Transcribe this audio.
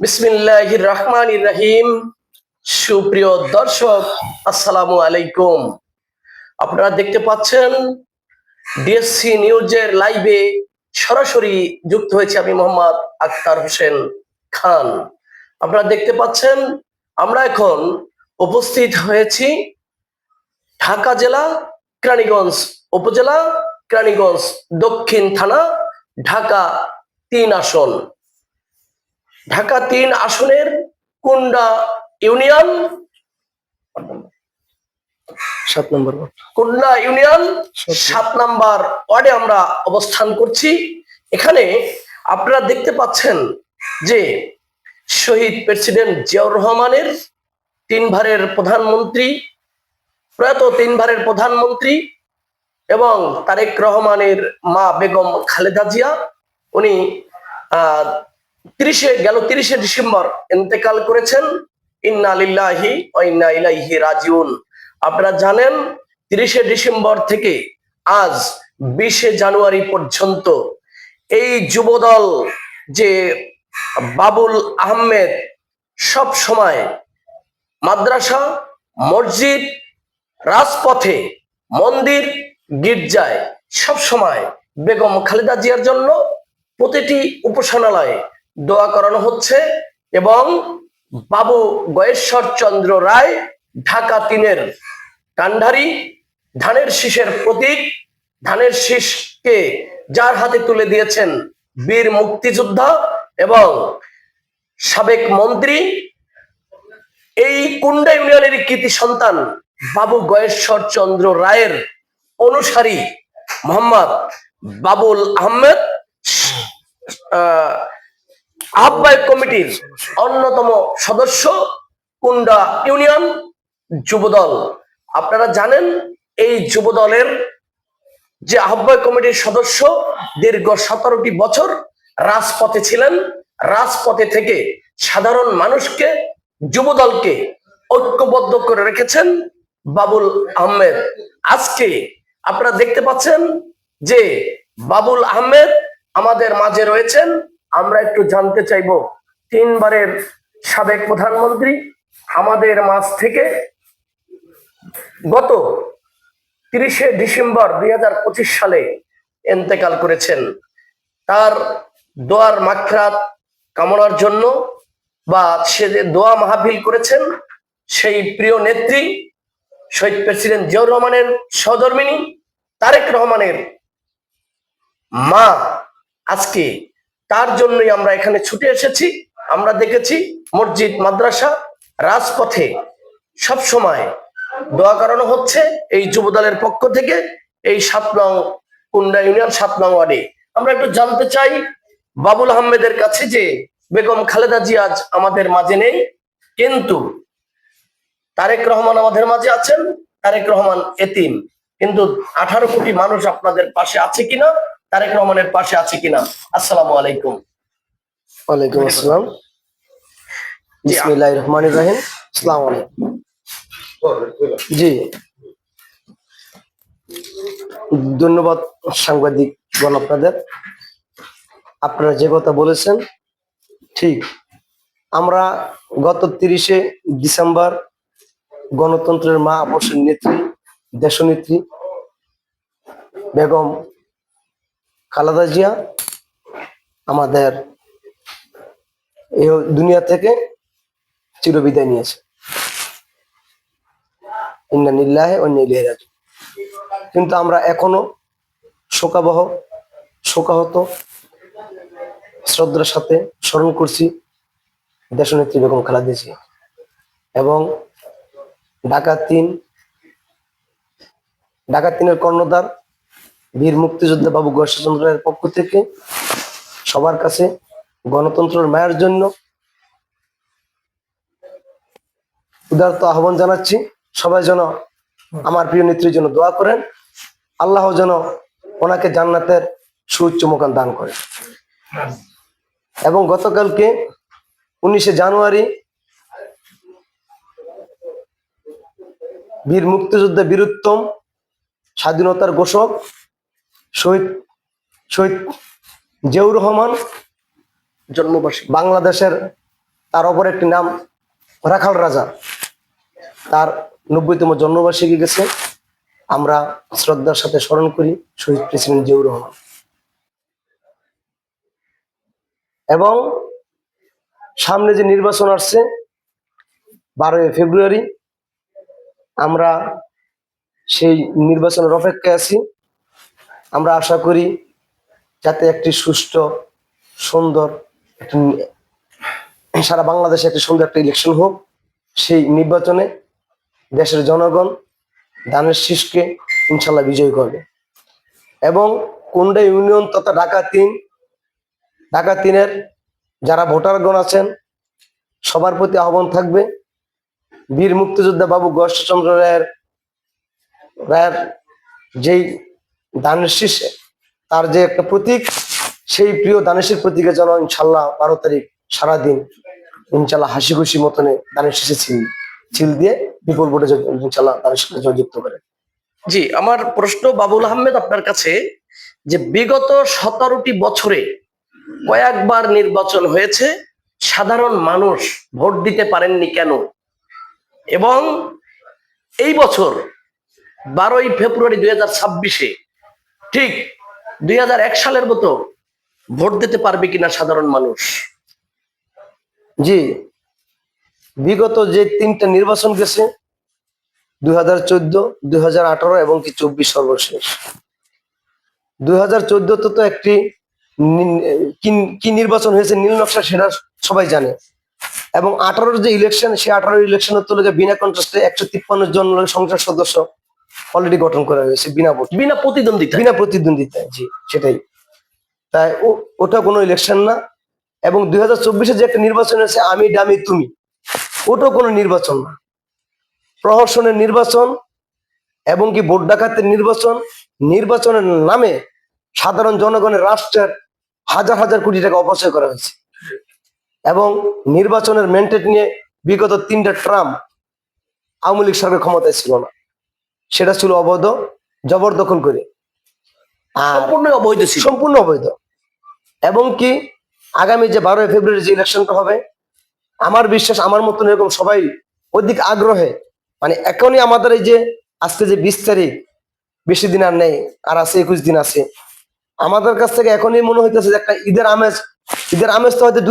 বিসমিল্লাহ রহমান রহিম সুপ্রিয় দর্শক, আসসালামু আলাইকুম। আপনারা দেখতে পাচ্ছেন, ডিএসসি নিউজের লাইভে সরাসরি যুক্ত হয়েছে আমি মোহাম্মদ আক্তার হোসেন খান। আপনারা দেখতে পাচ্ছেন, আমরা এখন উপস্থিত হয়েছি ঢাকা জেলা, কেরানীগঞ্জ উপজেলা, কেরানীগঞ্জ দক্ষিণ থানা, ঢাকা তিন আসন। ঢাকা তিন আসনের কুন্ডা ইউনিয়ন সাত নম্বর কুন্ডা ইউনিয়ন সাত নাম্বার। ওয়ার্ডে আমরা অবস্থান করছি। এখানে আপনারা দেখতে পাচ্ছেন যে শহীদ প্রেসিডেন্ট জিয়াউর রহমানের তিনবারের প্রধানমন্ত্রী প্রয়াত তিনবারের প্রধানমন্ত্রী এবং তারেক রহমানের মা বেগম খালেদা জিয়া উনি আহ তিরিশে, গেল তিরিশে ডিসেম্বর ইন্তেকাল করেছেন। ইন্না লিল্লাহি ইন্না রাজিউন। আপনারা জানেন, তিরিশে ডিসেম্বর থেকে আজ বিশে জানুয়ারি পর্যন্ত এই যুবদল যে বাবুল আহমেদ সব সময় মাদ্রাসা, মসজিদ, রাজপথে মন্দির, গির্জায় সব সময় বেগম খালেদা জিয়ার জন্য প্রতিটি উপাসনালয়ে দোয়া করানো হচ্ছে এবং বাবু গয়েশ্বর চন্দ্র রায় ঢাকা তিনের কান্ডারি ধানের শীষের প্রতীক। ধানের শীষকে যার হাতে তুলে দিয়েছেন বীর মুক্তিযোদ্ধা এবং সাবেক মন্ত্রী। এই কুন্ডা ইউনিয়নের কৃতি সন্তান বাবু গয়েশ্বর চন্দ্র রায়ের অনুসারী মোহাম্মদ বাবুল আহমেদ। আহ, আহ্বায়ক কমিটির অন্যতম সদস্য কুন্ডা ইউনিয়ন যুবদল। আপনারা জানেন, এই যুবদলের যে আহ্বায়ক কমিটির সদস্য দীর্ঘ সতেরোটি বছর রাজপথে ছিলেন, রাজপথে থেকে সাধারণ মানুষকে, যুবদলকে ঐক্যবদ্ধ করে রেখেছেন বাবুল আহমেদ। আজকে আপনারা দেখতে পাচ্ছেন যে বাবুল আহমেদ আমাদের মাঝে রয়েছেন। আমরা একটু জানতে চাইব, তিনবারের সাবেক প্রধানমন্ত্রী আমাদের মাঝ থেকে গত তিরিশে ডিসেম্বর দুই সালে এন্তেকাল করেছেন। তার দোয়ার মাখরাত কামনার জন্য বা সে যে দোয়া মাহফিল করেছেন, সেই প্রিয় নেত্রী শহীদ প্রেসিডেন্ট জিয়াউর রহমানের সহধর্মিনী তারেক রহমানের মা আজকে তার জন্যই আমরা এখানে ছুটে এসেছি। আমরা দেখেছি মসজিদ, মাদ্রাসা, রাজপথে সব সময় দোয়া করানো হচ্ছে এই যুবদলের পক্ষ থেকে এই সাত নং কুন্ডা ইউনিয়ন, সাত নং ওয়ার্ডে। আমরা একটু জানতে চাই বাবুল আহমেদের কাছে যে বেগম খালেদা জিয়া আজ আমাদের মাঝে নেই, কিন্তু তারেক রহমান আমাদের মাঝে আছেন, তারেক রহমান এতিম। কিন্তু আঠারো কোটি মানুষ আপনাদের পাশে আছে কিনা তারেক রহমানের পাশে আছে কিনা? আসসালামু আলাইকুম। ওয়ালাইকুম আসসালাম। বিসমিল্লাহ রহমান রহিম। আসসালামু আলাইকুম। জি। ধন্যবাদ সাংবাদিক বল আপনাদের। আপনারা যে কথা বলেছেন ঠিক। আমরা গত তিরিশে ডিসেম্বর গণতন্ত্রের মা আপসের নেত্রী দেশনেত্রী বেগম খালেদা জিয়া আমাদের এই দুনিয়া থেকে চিরবিদায় নিয়েছে। ইন্না নিল্লাহে রাজি কিন্তু আমরা এখনও শোকাবহ, শোকাহত, শ্রদ্ধার সাথে স্মরণ করছি দেশনেত্রী বেগম খালেদা জিয়া। এবং ঢাকা তিন ঢাকা তিনের কর্ণধার বীর মুক্তিযোদ্ধা বাবু গর্ষচন্দ্রের পক্ষ থেকে সবার কাছে গণতন্ত্রের মায়ের জন্য উদারত আহ্বান জানাচ্ছি। সবাই যেন আমার প্রিয় নেত্রীর জন্য দোয়া করেন। আল্লাহ যেন ওনাকে জান্নাতের সুউচ্চ মোকান দান করেন। এবং গতকালকে উনিশে জানুয়ারি বীর মুক্তিযোদ্ধা বীরুত্তম স্বাধীনতার ঘোষক শহীদ শহীদ জিয়াউর রহমান জন্মবার্ষিকী, বাংলাদেশের তার অপর একটি নাম রাখাল রাজা। তার নব্বইতম জন্মবার্ষিকী গেছে। আমরা শ্রদ্ধার সাথে স্মরণ করি শহীদ প্রেসিডেন্ট জিয়াউর রহমান। এবং সামনে যে নির্বাচন আসছে, বারোই ফেব্রুয়ারি, আমরা সেই নির্বাচনের অপেক্ষায় আছি। আমরা আশা করি যাতে একটি সুষ্ঠু সুন্দর সারা বাংলাদেশে একটি সুন্দর একটা ইলেকশন হোক, সেই নির্বাচনে দেশের জনগণ দানের শীষকে ইনশাল্লাহ বিজয় করবে। এবং কুন্ডা ইউনিয়ন তথা ঢাকা তিন, ঢাকা তিনের যারা ভোটারগণ আছেন, সবার প্রতি আহ্বান থাকবে। বীর মুক্তিযোদ্ধা বাবু গয়েশ্বরচন্দ্র রায়ের রায়ের যেই দানের শীষে তার যে একটা প্রতীক, সেই প্রিয় দানেশের প্রতীকের যেন ইনশাল্লাহ বারো তারিখ সারাদিন ইনশাল্লাহ হাসি খুশি মতনে দানের শীষে ছিল চিল দিয়ে বিপুল ভোটে ইনশাল্লাহ দানের সাথে জয়যুক্ত করে। জি, আমার প্রশ্ন বাবুল আহমেদ আপনার কাছে যে বিগত সতেরোটি বছরে কয়েকবার নির্বাচন হয়েছে, সাধারণ মানুষ ভোট দিতে পারেননি কেন? এবং এই বছর বারোই ফেব্রুয়ারি দুই হাজার ছাব্বিশে ঠিক দুই হাজার এক সালের মতো ভোট দিতে পারবে কিনা সাধারণ মানুষ? জি, বিগত যে তিনটা নির্বাচন গেছে, দুই হাজার চোদ্দ, দুই হাজার আঠারো এবং কি চব্বিশ সর্বশেষ। দুই হাজার চোদ্দতে তো একটি কি- নির্বাচন হয়েছে, নীল নকশা সেটা সবাই জানে। এবং আঠারোর যে ইলেকশন সেই আঠারো ইলেকশনের তুলনায় বিনা কন্টেস্টে একশো তিপ্পান্ন জন সংসদ সদস্য। অলরেডি গঠন করা হয়েছে বিনা ভোট বিনা প্রতিদ্বন্দ্বিতা বিনা প্রতিদ্বন্দ্বিতায় জি সেটাই। তাই ওটা কোনো ইলেকশন না। এবং দুই হাজার চব্বিশে যে একটা নির্বাচন হয়েছে আমি ডামি তুমি ওটাও কোনো নির্বাচন না। প্রহসনের নির্বাচন এবং কি ভোট ডাকাতের নির্বাচন নির্বাচনের নামে সাধারণ জনগণের রাষ্ট্রের হাজার হাজার কোটি টাকা অপচয় করা হয়েছে। এবং নির্বাচনের ম্যান্ডেট নিয়ে বিগত তিনটা ট্রাম আওয়ামী লীগ সরকার ক্ষমতায় ছিল না। সেটা ছিল অবৈধ জবরদখল করে। সম্পূর্ণ অবৈধ সম্পূর্ণ অবৈধ। এবং কি আগামী যে বারোই ফেব্রুয়ারি যে ইলেকশনটা হবে আমার বিশ্বাস আমার মতন এরকম সবাই অধিক আগ্রহে মানে এখনই আমাদের এই যে আজকে যে বিশ তারিখ বেশি দিন আর নেই আর আছে একুশ দিন আছে আমাদের কাছ থেকে এখনই মনে হইতেছে যে একটা ঈদের আমেজ ঈদের আমেজ তো হয়তো দুই